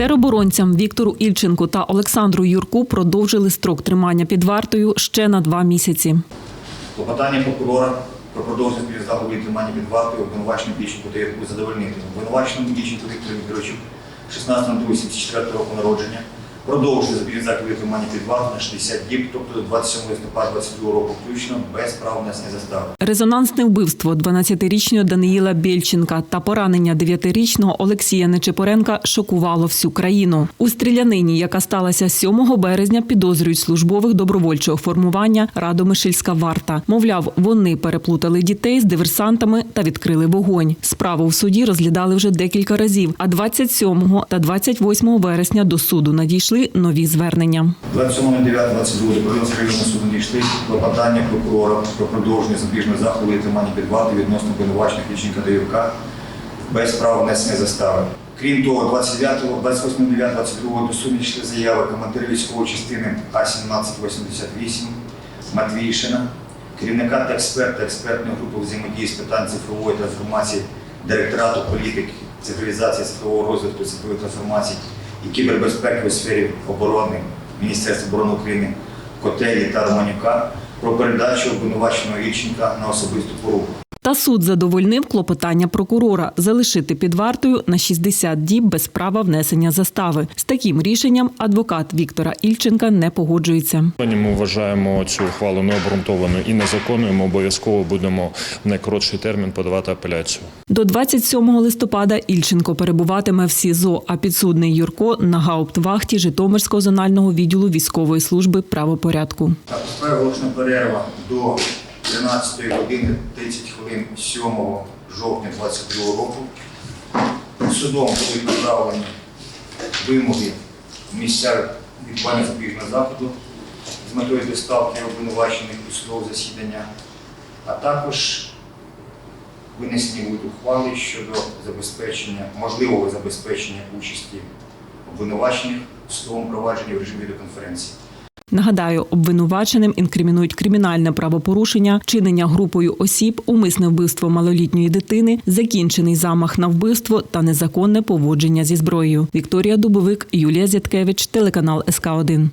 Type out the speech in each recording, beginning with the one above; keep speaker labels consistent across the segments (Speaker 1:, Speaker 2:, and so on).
Speaker 1: Тероборонцям Віктору Ільченку та Олександру Юрку продовжили строк тримання під вартою ще на два місяці.
Speaker 2: Клопотання прокурора про продовження заходів тримання під вартою обвинуваченим Діченку та Юрку задовольнити. Обвинуваченому Діченку Віктору Вікторовичу 16.02.74 року народження продовжує заходів тримання під вартою на 60 діб, тобто до 27 листопада 22 року включно, без права внесення застави.
Speaker 1: Резонансне вбивство 12-річного Даниїла Бєльченка та поранення 9-річного Олексія Нечипоренка шокувало всю країну. У стрілянині, яка сталася 7 березня, підозрюють службових добровольчого формування Радомишльська варта. Мовляв, вони переплутали дітей з диверсантами та відкрили вогонь. Справу в суді розглядали вже декілька разів. А 27 та 28 вересня до суду надійшли нові звернення.
Speaker 2: 27.09.22 до Кривинського районного суду надійшли клопотання прокурора про продовження запобіжного заходу і тримання під вартою відносно обвинувачених Ільченка та без права внесення застави. Крім того, 28.09.22 до суду надійшли заяви командира військової частини А-1788 Матвійшина, керівника та експерта експертної групи взаємодії з питань цифрової трансформації директорату політики, цифровізації цифрового розвитку цифрової трансформації і кібербезпеки у сфері оборони Міністерства оборони України Котелі та Романюка про передачу обвинуваченого Ільченка на особисту поруку.
Speaker 1: Та суд задовольнив клопотання прокурора залишити під вартою на 60 діб без права внесення застави. З таким рішенням адвокат Віктора Ільченка не погоджується.
Speaker 3: Ми вважаємо цю ухвалу необґрунтованою і незаконною. Ми обов'язково будемо в найкоротший термін подавати апеляцію.
Speaker 1: До 27 листопада Ільченко перебуватиме в СІЗО, а підсудний Юрко на гауптвахті Житомирського зонального відділу військової служби правопорядку.
Speaker 2: Так, оголошена перерва до 13 години 30 хвилин 7 жовтня 2022 року. Судом будуть направлені вимоги в місця відбування запобіжного заходу з метою доставки обвинувачених у судове засідання, а також винесені будуть ухвали щодо забезпечення, можливого забезпечення участі обвинувачених у судовому провадженні в режимі відеоконференції.
Speaker 1: Нагадаю, обвинуваченим інкримінують кримінальне правопорушення, чинення групою осіб, умисне вбивство малолітньої дитини, закінчений замах на вбивство та незаконне поводження зі зброєю. Вікторія Дубовик, Юлія Зяткевич, телеканал СК 1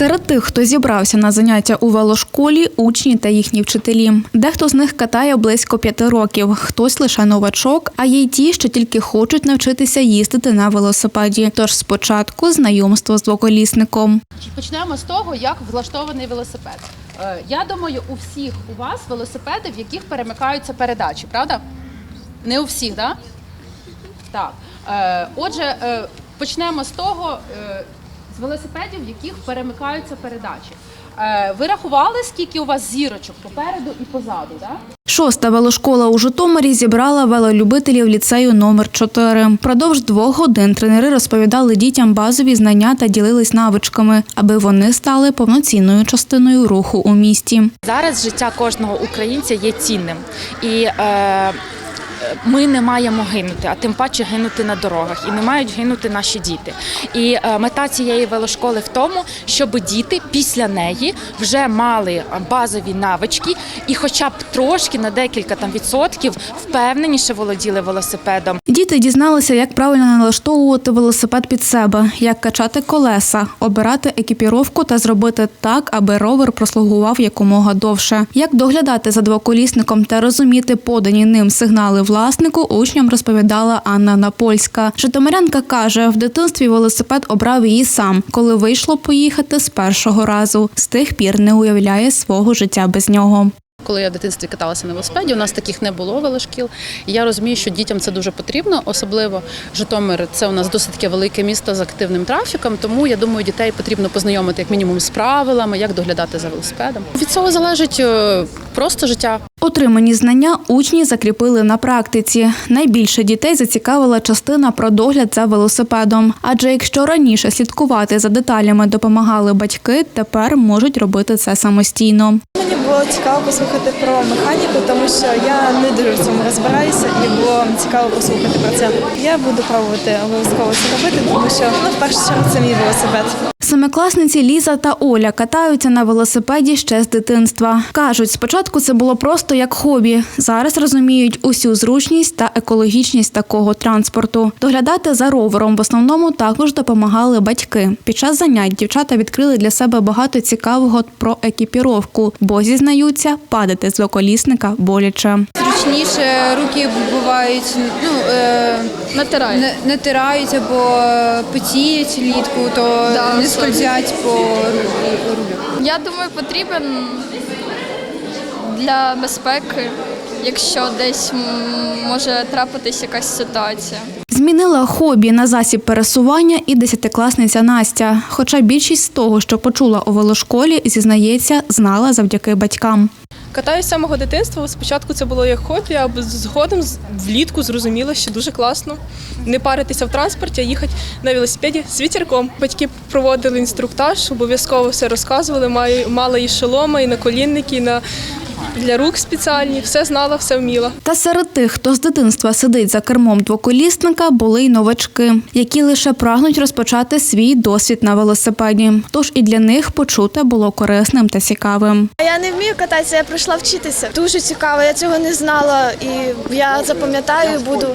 Speaker 4: Серед тих, хто зібрався на заняття у велошколі, учні та їхні вчителі. Дехто з них катає близько п'яти років, хтось лише новачок, а є й ті, що тільки хочуть навчитися їздити на велосипеді. Тож спочатку знайомство з двоколісником.
Speaker 5: Почнемо з того, як влаштований велосипед. Е, Я думаю, у всіх у вас велосипеди, в яких перемикаються передачі, правда? Не у всіх, да? так? Е, Отже, е, почнемо з того, з велосипедів, в яких перемикаються передачі. Е, Ви рахували, скільки у вас зірочок попереду і позаду, да?
Speaker 4: Шоста велошкола у Житомирі зібрала велолюбителів ліцею номер 4 Продовж двох годин тренери розповідали дітям базові знання та ділились навичками, аби вони стали повноцінною частиною руху у місті.
Speaker 6: Зараз життя кожного українця є цінним. І е, ми не маємо гинути, а тим паче гинути на дорогах. І не мають гинути наші діти. І е, мета цієї велошколи в тому, щоб діти після неї вже мали базові навички і, хоча б трошки на декілька там відсотків впевненіше володіли велосипедом.
Speaker 4: Діти дізналися, як правильно налаштовувати велосипед під себе, як качати колеса, обирати екіпіровку та зробити так, аби ровер прослугував якомога довше. Як доглядати за двоколісником та розуміти подані ним сигнали власнику, учням розповідала Анна Напольська. Житомирянка каже, в дитинстві велосипед обрав її сам, коли вийшло поїхати з першого разу. З тих пір не уявляє свого життя без нього.
Speaker 5: Коли я в дитинстві каталася на велосипеді, у нас таких не було велошкіл. І я розумію, що дітям це дуже потрібно, особливо Житомир це у нас досить таке велике місто з активним трафіком. Тому я думаю, дітей потрібно познайомити як мінімум з правилами, як доглядати за велосипедом. Від цього залежить е, просто життя.
Speaker 4: Отримані знання учні закріпили на практиці. Найбільше дітей зацікавила частина про догляд за велосипедом. Адже якщо раніше слідкувати за деталями допомагали батьки, тепер можуть робити це самостійно.
Speaker 7: Було цікаво послухати про механіку, тому що я не дуже в цьому розбираюся і було цікаво послухати про це. Я буду пробувати обов'язково це робити, тому що ну, в першу чергу це мій велосипед.
Speaker 4: Семикласниці Ліза та Оля катаються на велосипеді ще з дитинства. Кажуть, спочатку це було просто як хобі. Зараз розуміють усю зручність та екологічність такого транспорту. Доглядати за ровером в основному також допомагали батьки. Під час занять дівчата відкрили для себе багато цікавого про екіпіровку, бо зізнаються, падати з двоколісника боляче.
Speaker 8: Зручніше руки бувають, ну е,
Speaker 9: Натирають.
Speaker 8: не, натирають або потіють влітку, то
Speaker 9: Да,
Speaker 8: не скользять по ру- рулю.
Speaker 9: Я думаю, потрібен для безпеки, якщо десь може трапитись якась ситуація.
Speaker 4: Змінила хобі на засіб пересування і десятикласниця Настя. Хоча більшість з того, що почула у велошколі, зізнається, знала завдяки батькам.
Speaker 7: Катаюсь з самого дитинства. Спочатку це було як хобі, а згодом влітку зрозуміло, що дуже класно не паритися в транспорті, а їхати на велосипеді з вітерком. Батьки проводили інструктаж, обов'язково все розказували. Мала і шоломи, і наколінники, і на для рук спеціальні. Все знала, все вміла.
Speaker 4: Та серед тих, хто з дитинства сидить за кермом двоколісника, були й новачки, які лише прагнуть розпочати свій досвід на велосипеді. Тож і для них почуте було корисним та цікавим.
Speaker 7: Я не вмію кататися, я прийшла вчитися. Дуже цікаво, я цього не знала, і я запам'ятаю, буду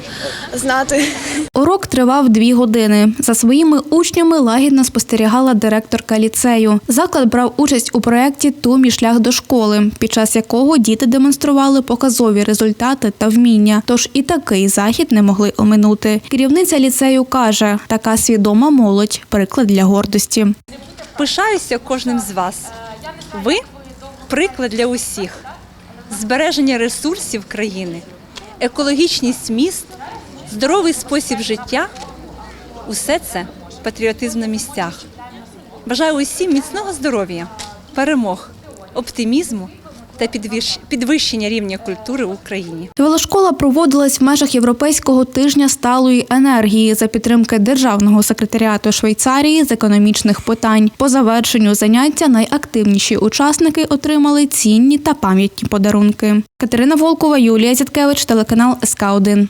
Speaker 7: знати.
Speaker 4: Урок тривав дві години. За своїми учнями лагідно спостерігала директорка ліцею. Заклад брав участь у проєкті Ту мій шлях до школи, під час якого діти демонстрували показові результати та вміння. Тож і такий захід не могли оминути. Керівниця ліцею каже: така свідома молодь приклад для гордості.
Speaker 10: Пишаюся кожним з вас. Ви приклад для усіх. Збереження ресурсів країни, екологічність міст, здоровий спосіб життя усе це патріотизм на місцях. Бажаю усім міцного здоров'я, перемог, оптимізму та підвищ- підвищення рівня культури в Україні.
Speaker 4: Велошкола проводилась в межах Європейського тижня сталої енергії за підтримки Державного секретаріату Швейцарії з економічних питань. По завершенню заняття найактивніші учасники отримали цінні та пам'ятні подарунки. Катерина Волкова, Юлія Зіткевич, телеканал СК 1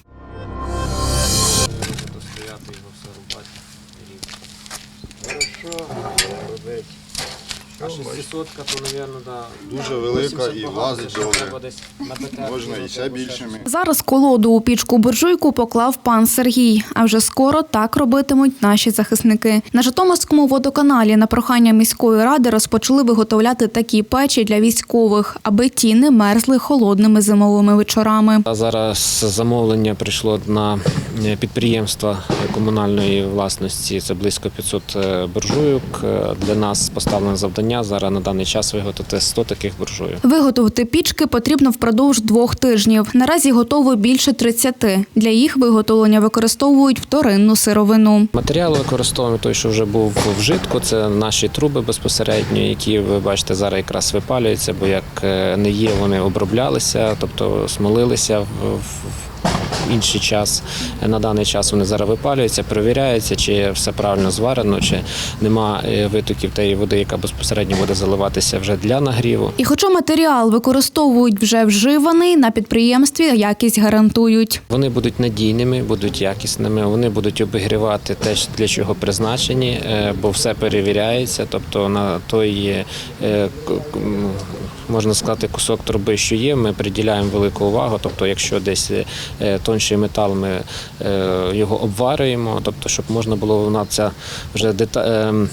Speaker 11: Дуже велика і влазить добре. Можна і ще більшими.
Speaker 4: Зараз колоду у пічку буржуйку поклав пан Сергій. А вже скоро так робитимуть наші захисники. На Житомирському водоканалі на прохання міської ради розпочали виготовляти такі печі для військових, аби ті не мерзли холодними зимовими вечорами.
Speaker 12: А Зараз замовлення прийшло на підприємства комунальної власності. Це близько 500 буржуйок. Для нас поставлене завдання зараз на даний час виготовити 100 таких буржуйок.
Speaker 4: Виготовити пічки потрібно впродовж двох тижнів. Наразі готово більше 30. Для їх виготовлення використовують вторинну сировину.
Speaker 12: Матеріал використовуємо той, що вже був в житку. Це наші труби безпосередньо, які ви бачите зараз якраз випалюються, бо як е, не є, вони оброблялися, тобто смолилися в. Інший час на даний час вони зараз випалюються, перевіряється, чи все правильно зварено, чи нема е, витоків тієї води, яка безпосередньо буде заливатися вже для нагріву.
Speaker 4: І хоча матеріал використовують вже вживаний, на підприємстві якість гарантують.
Speaker 12: Вони будуть надійними, будуть якісними, вони будуть обігрівати те, для чого призначені, е, бо все перевіряється. Тобто на той, е, можна сказати, кусок труби, що є, ми приділяємо велику увагу. Тобто, якщо десь е, тонший метал, ми е, його обварюємо, тобто, щоб можна було вона ця вже дета... ем,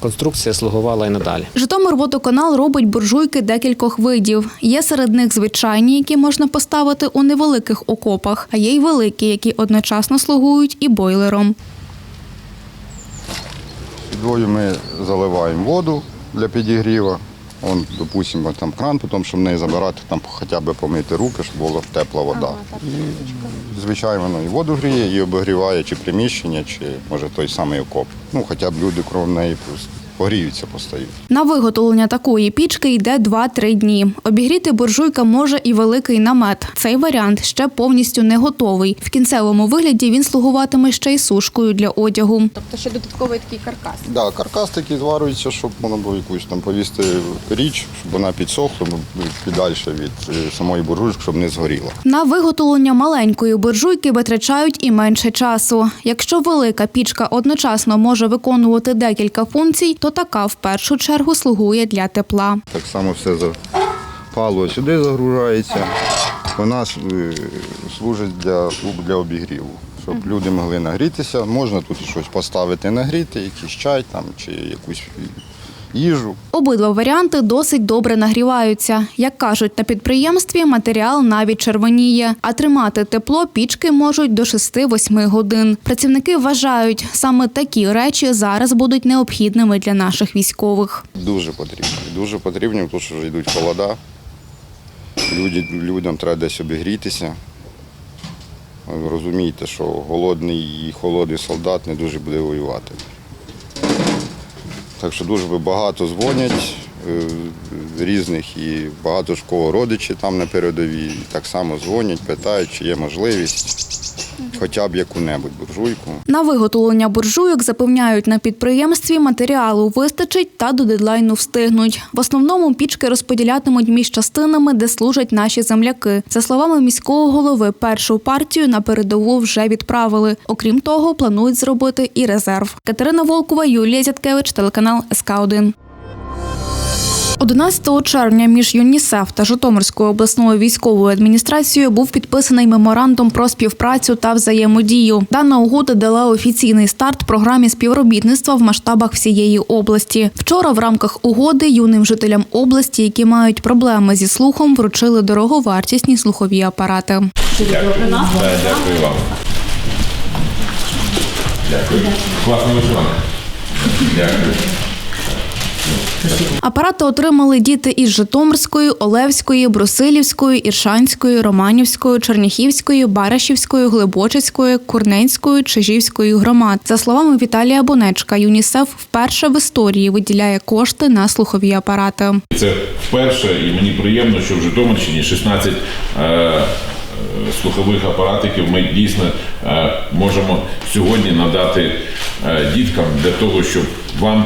Speaker 12: конструкція слугувала і надалі.
Speaker 4: Житомирводоканал робить буржуйки декількох видів. Є серед них звичайні, які можна поставити у невеликих окопах, а є й великі, які одночасно слугують і бойлером.
Speaker 11: Підвою ми заливаємо воду для підігріву. Он, допустимо, там кран, потім, щоб не забирати, там хоча б помити руки, щоб була тепла вода. І, звичайно, воно і воду гріє, і обігріває чи приміщення, чи може той самий окоп. Ну, хоча б люди кров неї просто погріються, постають.
Speaker 4: На виготовлення такої пічки йде 2-3 дні. Обігріти буржуйка може і великий намет. Цей варіант ще повністю не готовий. В кінцевому вигляді він слугуватиме ще й сушкою для одягу.
Speaker 5: Тобто ще додатковий такий каркас.
Speaker 11: Да, каркас такий зварюється, щоб можна було якусь там повісти річ, щоб вона підсохла ну, піддальше від е, самої буржуйки, щоб не згоріла.
Speaker 4: На виготовлення маленької буржуйки витрачають і менше часу. Якщо велика пічка одночасно може виконувати декілька функцій, то така в першу чергу слугує для тепла.
Speaker 11: Так само все запало сюди загружається. Вона е, служить для, для обігріву, щоб люди могли нагрітися. Можна тут щось поставити нагріти, якийсь чай там, чи якусь їжу.
Speaker 4: Обидва варіанти досить добре нагріваються. Як кажуть на підприємстві, матеріал навіть червоніє, а тримати тепло пічки можуть до 6-8 годин. Працівники вважають, саме такі речі зараз будуть необхідними для наших військових.
Speaker 11: Дуже потрібні. Дуже потрібні, тому що вже йдуть холода. Люди, людям треба десь обігрітися. Ви розумієте, що голодний і холодний солдат не дуже буде воювати. Так що дуже багато дзвонять е, різних і багато ж кого родичі там на передовій. І так само дзвонять, питають, чи є можливість хоча б яку-небудь буржуйку.
Speaker 4: На виготовлення буржуйок запевняють на підприємстві матеріалу вистачить та до дедлайну встигнуть. В основному пічки розподілятимуть між частинами, де служать наші земляки. За словами міського голови, першу партію на передову вже відправили. Окрім того, планують зробити і резерв. Катерина Волкова, Юлія Зяткевич, телеканал СК 1 11 червня між ЮНІСЕФ та Житомирською обласною військовою адміністрацією був підписаний меморандум про співпрацю та взаємодію. Дана угода дала офіційний старт програмі співробітництва в масштабах всієї області. Вчора в рамках угоди юним жителям області, які мають проблеми зі слухом, вручили дороговартісні слухові апарати.
Speaker 13: Дякую вам. Дякую. Класно вишиванка. Дякую.
Speaker 4: Апарати отримали діти із Житомирської, Олевської, Брусилівської, Іршанської, Романівської, Черніхівської, Барашівської, Глибочицької, Курненської, Чижівської громад. За словами Віталія Бонечка, ЮНІСЕФ вперше в історії виділяє кошти на слухові апарати.
Speaker 13: Це вперше, і мені приємно, що в Житомирщині 16 е, е, слухових апаратиків ми дійсно е, можемо сьогодні надати діткам для того, щоб вам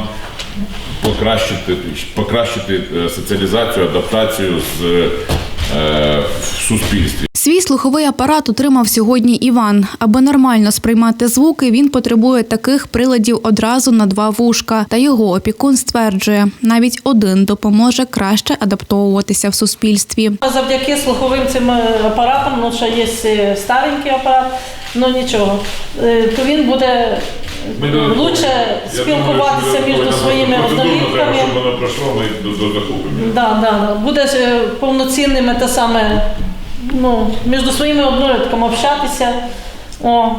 Speaker 13: покращити, покращити е, соціалізацію, адаптацію з, е, в суспільстві.
Speaker 4: Свій слуховий апарат отримав сьогодні Іван. Аби нормально сприймати звуки, він потребує таких приладів одразу на два вушка. Та його опікун стверджує, навіть один допоможе краще адаптовуватися в суспільстві.
Speaker 14: Завдяки слуховим цим е, апаратам, ну ще є е, старенький апарат, ну нічого, то він буде лучше спілкуватися між своїми однолітками.
Speaker 13: щоб воно пройшло, ми до, захоплення.
Speaker 14: Да, да, да. Буде е, повноцінними те саме, ну, між своїми однолітками общатися. О.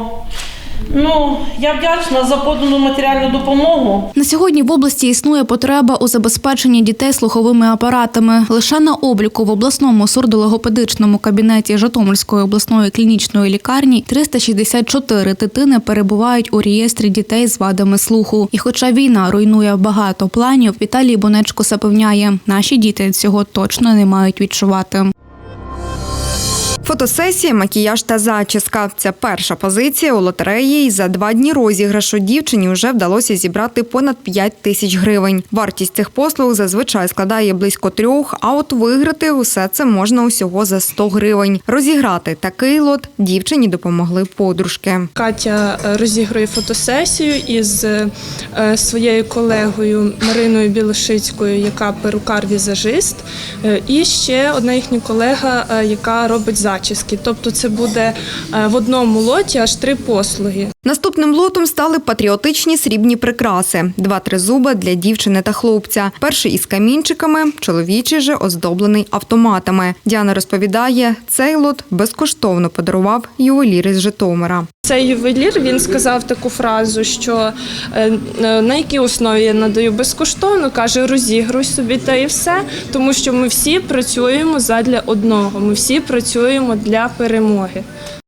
Speaker 14: Ну, я вдячна за подану матеріальну допомогу.
Speaker 4: На сьогодні в області існує потреба у забезпеченні дітей слуховими апаратами. Лише на обліку в обласному сурдологопедичному кабінеті Житомирської обласної клінічної лікарні 364 дитини перебувають у реєстрі дітей з вадами слуху. І хоча війна руйнує багато планів, Віталій Бонечко запевняє, наші діти цього точно не мають відчувати.
Speaker 15: Фотосесія, макіяж та зачіска це перша позиція у лотереї. І за два дні розіграшу дівчині вже вдалося зібрати понад 5 тисяч гривень. Вартість цих послуг зазвичай складає близько трьох. А от виграти усе це можна усього за 100 гривень. Розіграти такий лот дівчині допомогли подружки.
Speaker 7: Катя е, розігрує фотосесію із е, своєю колегою Мариною Білошицькою, яка перукар-візажист, е, і ще одна їхня колега, яка робить зачіски. Тобто це буде е, в одному лоті аж три послуги.
Speaker 15: Наступним лотом стали патріотичні срібні прикраси: два тризуба для дівчини та хлопця. Перший із камінчиками, чоловічий же оздоблений автоматами. Діана розповідає, цей лот безкоштовно подарував ювелір із Житомира.
Speaker 7: Цей ювелір він сказав таку фразу, що е, е, на якій основі я надаю безкоштовно, каже, розігруй собі та і все, тому що ми всі працюємо задля одного. Ми всі працюємо працюємо для перемоги.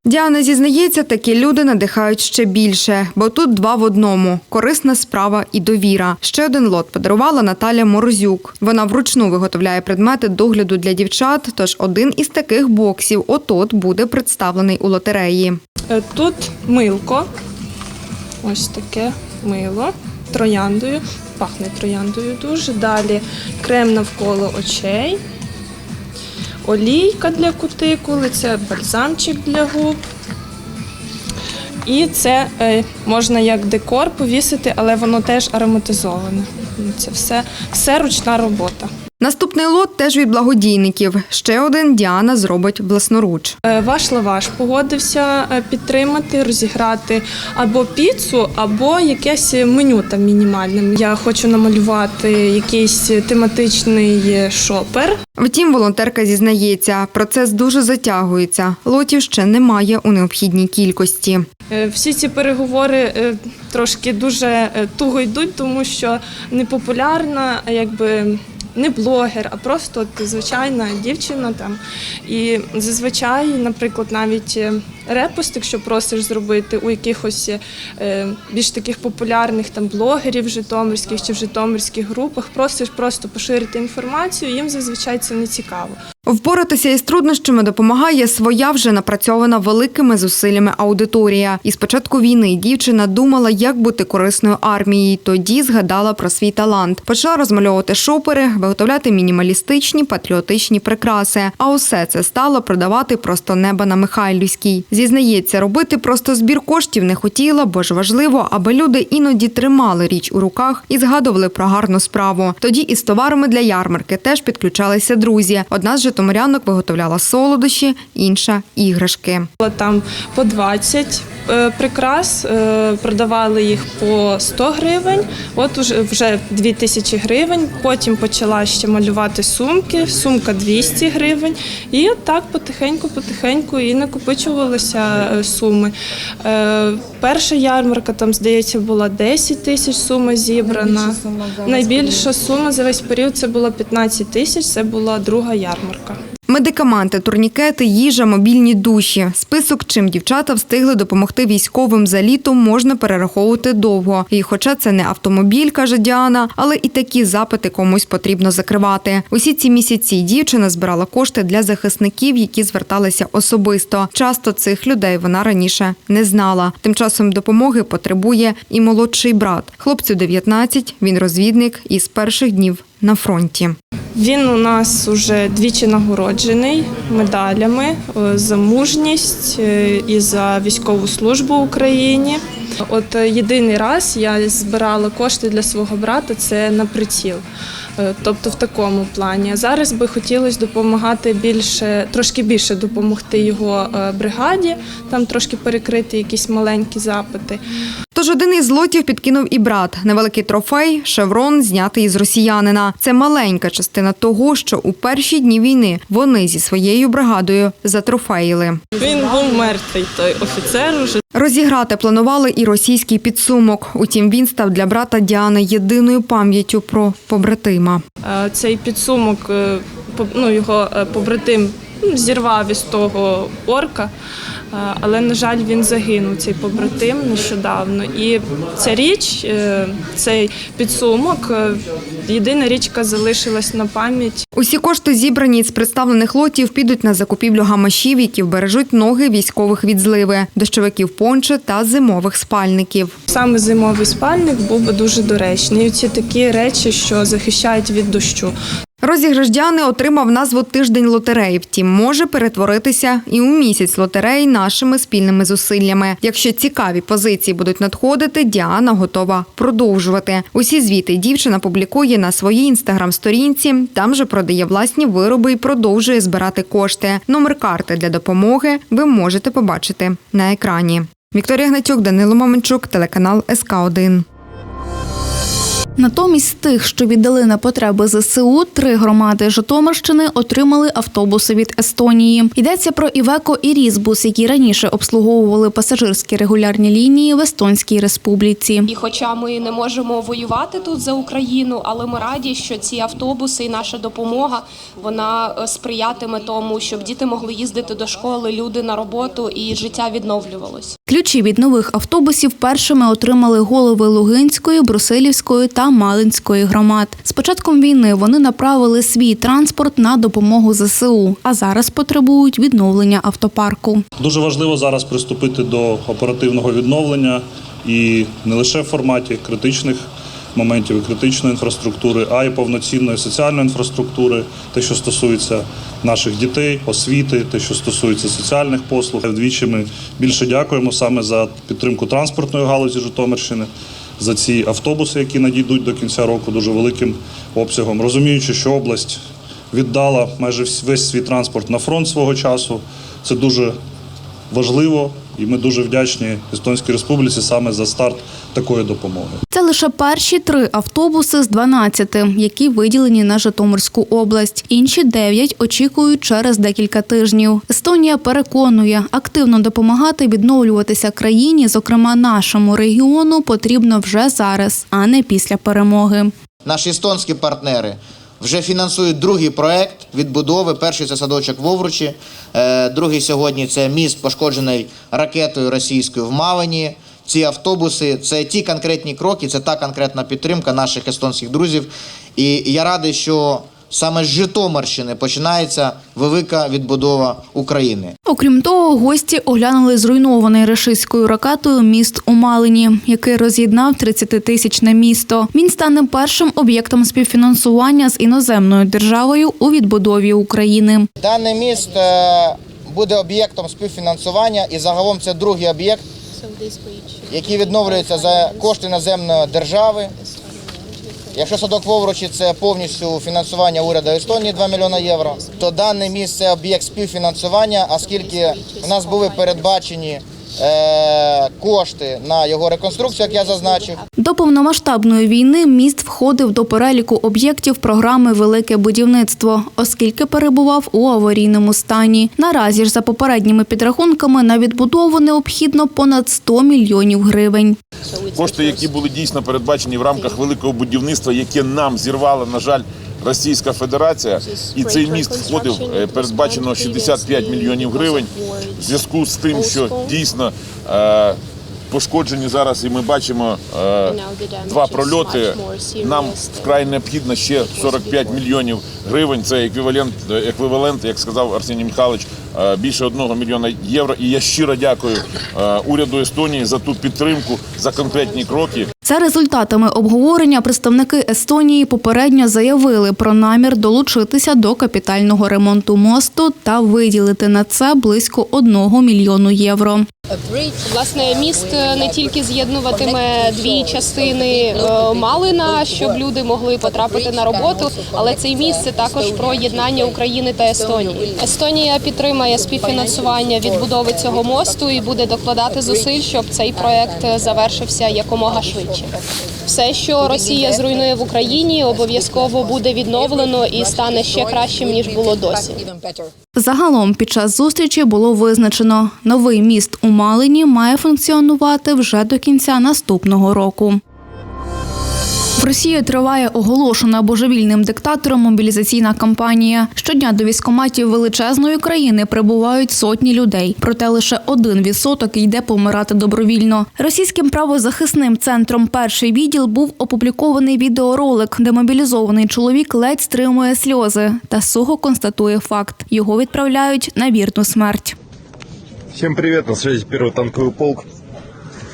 Speaker 15: Діана зізнається, такі люди надихають ще більше, бо тут два в одному: корисна справа і довіра. Ще один лот подарувала Наталя Морозюк. Вона вручну виготовляє предмети догляду для дівчат. Тож один із таких боксів отот буде представлений у лотереї.
Speaker 7: Е, Тут милко, ось таке мило трояндою, пахне трояндою дуже. Далі крем навколо очей, олійка для кутикули, це бальзамчик для губ. І це е, можна як декор повісити, але воно теж ароматизоване. Це все, все ручна робота.
Speaker 15: Наступний лот теж від благодійників. Ще один Діана зробить власноруч.
Speaker 7: Е, Ваш лаваш погодився е, підтримати, розіграти або піцу, або якесь меню там мінімальне. Я хочу намалювати якийсь тематичний шопер.
Speaker 15: Втім, волонтерка зізнається, процес дуже затягується. Лотів ще немає у необхідній кількості.
Speaker 7: Е, Всі ці переговори трошки дуже туго йдуть, тому що непопулярна, якби. Не блогер, а просто звичайна дівчина там. І зазвичай, наприклад, навіть е, репост, якщо просиш зробити у якихось е, більш таких популярних там блогерів житомирських чи в житомирських групах, просиш просто поширити інформацію, їм зазвичай це не цікаво.
Speaker 15: Впоратися із труднощами допомагає своя вже напрацьована великими зусиллями аудиторія. І з початку війни дівчина думала, як бути корисною армії. Тоді згадала про свій талант. Почала розмальовувати шопери, виготовляти мінімалістичні патріотичні прикраси. А усе це стало продавати просто неба на Михайлівській. Зізнається, робити просто збір коштів не хотіла, бо ж важливо, аби люди іноді тримали річ у руках і згадували про гарну справу. Тоді із товарами для ярмарки теж підключалися друзі. Одна з житомирянок виготовляла солодощі, інша іграшки.
Speaker 7: Там по 20 е, прикрас, е, продавали їх по 100 гривень, от вже 2000 гривень. Потім почала ще малювати сумки, сумка 200 гривень. І от так потихеньку-потихеньку і накопичувалися е, суми. Е, Перша ярмарка, там, здається, була 10 тисяч сума зібрана. Найбільша сума за весь період це було 15 тисяч, це була друга ярмарка.
Speaker 15: Медикаменти, турнікети, їжа, мобільні душі. Список, чим дівчата встигли допомогти військовим за літом, можна перераховувати довго. І хоча це не автомобіль, каже Діана, але і такі запити комусь потрібно закривати. Усі ці місяці дівчина збирала кошти для захисників, які зверталися особисто. Часто цих людей вона раніше не знала. Тим часом допомоги потребує і молодший брат. Хлопцю 19, він розвідник і з перших днів на фронті.
Speaker 7: Він у нас уже двічі нагороджений медалями е, за мужність е, і за військову службу в Україні. От е, єдиний раз я збирала кошти для свого брата це на приціл. Е, Тобто в такому плані. Зараз би хотілося допомагати більше, трошки більше допомогти його е, бригаді, там трошки перекрити якісь маленькі запити.
Speaker 15: Тож один із лотів підкинув і брат. Невеликий трофей, шеврон, знятий із росіянина. Це маленька частина того, що у перші дні війни вони зі своєю бригадою затрофеїли.
Speaker 7: Він був мертвий, той офіцер уже.
Speaker 15: Розіграти планували і російський підсумок. Утім, він став для брата Діани єдиною пам'яттю про побратима.
Speaker 7: Е, Цей підсумок, е, ну, його е, побратим зірвав із того орка, е, але, на жаль, він загинув, цей побратим нещодавно. І ця річ, е, цей підсумок, е, єдина річ, яка залишилась на пам'ять.
Speaker 15: Усі кошти, зібрані з представлених лотів, підуть на закупівлю гамашів, які вбережуть ноги військових від зливи, дощовиків понче та зимових спальників.
Speaker 7: Саме зимовий спальник був би дуже доречний. І ці такі речі, що захищають від дощу.
Speaker 15: Розіграш Діани отримав назву Тиждень лотерей. Втім, може перетворитися і у місяць лотерей нашими спільними зусиллями. Якщо цікаві позиції будуть надходити, Діана готова продовжувати. Усі звіти дівчина публікує на своїй інстаграм-сторінці. Там же продає власні вироби і продовжує збирати кошти. Номер карти для допомоги ви можете побачити на екрані. Вікторія Гнатюк, Данило Маменчук, телеканал СК 1
Speaker 4: Натомість тих, що віддали на потреби ЗСУ, три громади Житомирщини отримали автобуси від Естонії. Йдеться про Івеко і Різбус, які раніше обслуговували пасажирські регулярні лінії в Естонській республіці.
Speaker 16: І хоча ми не можемо воювати тут за Україну, але ми раді, що ці автобуси і наша допомога вона е, сприятиме тому, щоб діти могли їздити до школи, люди на роботу і життя відновлювалось.
Speaker 4: Ключі від нових автобусів першими отримали голови Лугинської, Брусилівської та Малинської громад. З початком війни вони направили свій транспорт на допомогу ЗСУ, а зараз потребують відновлення автопарку.
Speaker 17: Дуже важливо зараз приступити до оперативного відновлення і не лише в форматі критичних моментів і критичної інфраструктури, а й повноцінної соціальної інфраструктури, те, що стосується наших дітей, освіти, те, що стосується соціальних послуг. Вдвічі ми більше дякуємо саме за підтримку транспортної галузі Житомирщини. За ці автобуси, які надійдуть до кінця року, дуже великим обсягом, розуміючи, що область віддала майже весь свій транспорт на фронт свого часу. Це дуже важливо, і ми дуже вдячні Естонській Республіці саме за старт такої допомоги.
Speaker 4: Лише перші три автобуси з 12, які виділені на Житомирську область. Інші дев'ять очікують через декілька тижнів. Естонія переконує, активно допомагати відновлюватися країні, зокрема нашому регіону, потрібно вже зараз, а не після перемоги.
Speaker 18: Наші естонські партнери вже фінансують другий проект відбудови. Перший це садочок в Овручі, е, другий сьогодні це міст, пошкоджений ракетою російською в Малині. Ці автобуси це ті конкретні кроки, це та конкретна підтримка наших естонських друзів. І я радий, що саме з Житомирщини починається велика відбудова України.
Speaker 4: Окрім того, гості оглянули зруйнований рашистською ракетою міст у Малині, який роз'єднав 30-тисячне місто. Він стане першим об'єктом співфінансування з іноземною державою у відбудові України.
Speaker 18: Даний міст е, буде об'єктом співфінансування, і загалом це другий об'єкт, який відновлюються за кошти наземної держави. Якщо садок Вовручі це повністю фінансування уряду Естонії 2 мільйони євро, то даний місце об'єкт співфінансування, оскільки в нас були передбачені кошти на його реконструкцію, як я зазначив.
Speaker 4: До повномасштабної війни міст входив до переліку об'єктів програми Велике будівництво, оскільки перебував у аварійному стані. Наразі ж за попередніми підрахунками на відбудову необхідно понад 100 мільйонів гривень.
Speaker 19: Кошти, які були дійсно передбачені в рамках великого будівництва, яке нам зірвала, на жаль, Російська Федерація, і цей міст входив е, передбачено 65 мільйонів гривень. В зв'язку з тим, що дійсно е, пошкоджені зараз, і ми бачимо е, два прольоти. Нам вкрай необхідно ще 45 мільйонів гривень. Це еквівалент, еквівалент, як сказав Арсеній Михайлович, більше одного мільйона євро. І я щиро дякую уряду Естонії за ту підтримку, за конкретні кроки.
Speaker 4: За результатами обговорення представники Естонії попередньо заявили про намір долучитися до капітального ремонту мосту та виділити на це близько 1 мільйону євро.
Speaker 16: Власне, міст е, не тільки з'єднуватиме дві частини е, Малина, щоб люди могли потрапити на роботу, але цей міст це також про єднання України та Естонії. Естонія підтримає співфінансування відбудови цього мосту і буде докладати зусиль, щоб цей проект е, завершився якомога швидше. Все, що Росія зруйнує в Україні, обов'язково буде відновлено і стане ще кращим ніж було досі.
Speaker 4: Загалом під час зустрічі було визначено, новий міст у Малині має функціонувати вже до кінця наступного року. В триває оголошена божевільним диктатором мобілізаційна кампанія. Щодня до військоматів величезної країни прибувають сотні людей, проте лише один відсоток йде помирати добровільно. Російським правозахисним центром перший відділ був опублікований відеоролик, де мобілізований чоловік ледь стримує сльози та сухо констатує факт: його відправляють на вірну смерть.
Speaker 20: Всем привет, на связи первый танковый полк.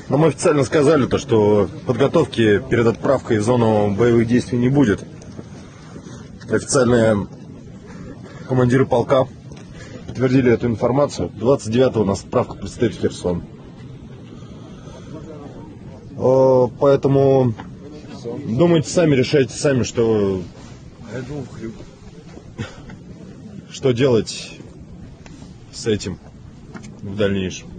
Speaker 20: Нам официально сказали, то, что подготовки перед отправкой в зону боевых действий не будет. Официальные командиры полка подтвердили эту информацию. 29-го у нас отправка предстоит в Херсон. О, Поэтому думайте сами, решайте сами, что, что делать с этим в дальнейшем.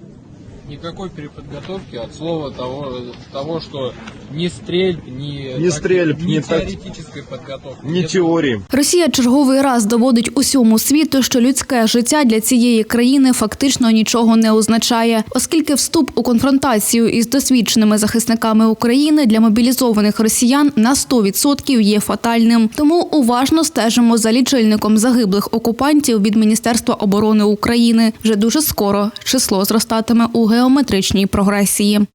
Speaker 21: Никакой переподготовки от слова того, того что ни стрельб, ни,
Speaker 20: Не стрельб,
Speaker 21: ни
Speaker 20: не так-
Speaker 21: теоретической подготовки.
Speaker 20: Ни
Speaker 21: Нет.
Speaker 4: Росія черговий раз доводить усьому світу, що людське життя для цієї країни фактично нічого не означає, оскільки вступ у конфронтацію із досвідченими захисниками України для мобілізованих росіян на 100% є фатальним. Тому уважно стежимо за лічильником загиблих окупантів від Міністерства оборони України. Вже дуже скоро число зростатиме у геометричній прогресії.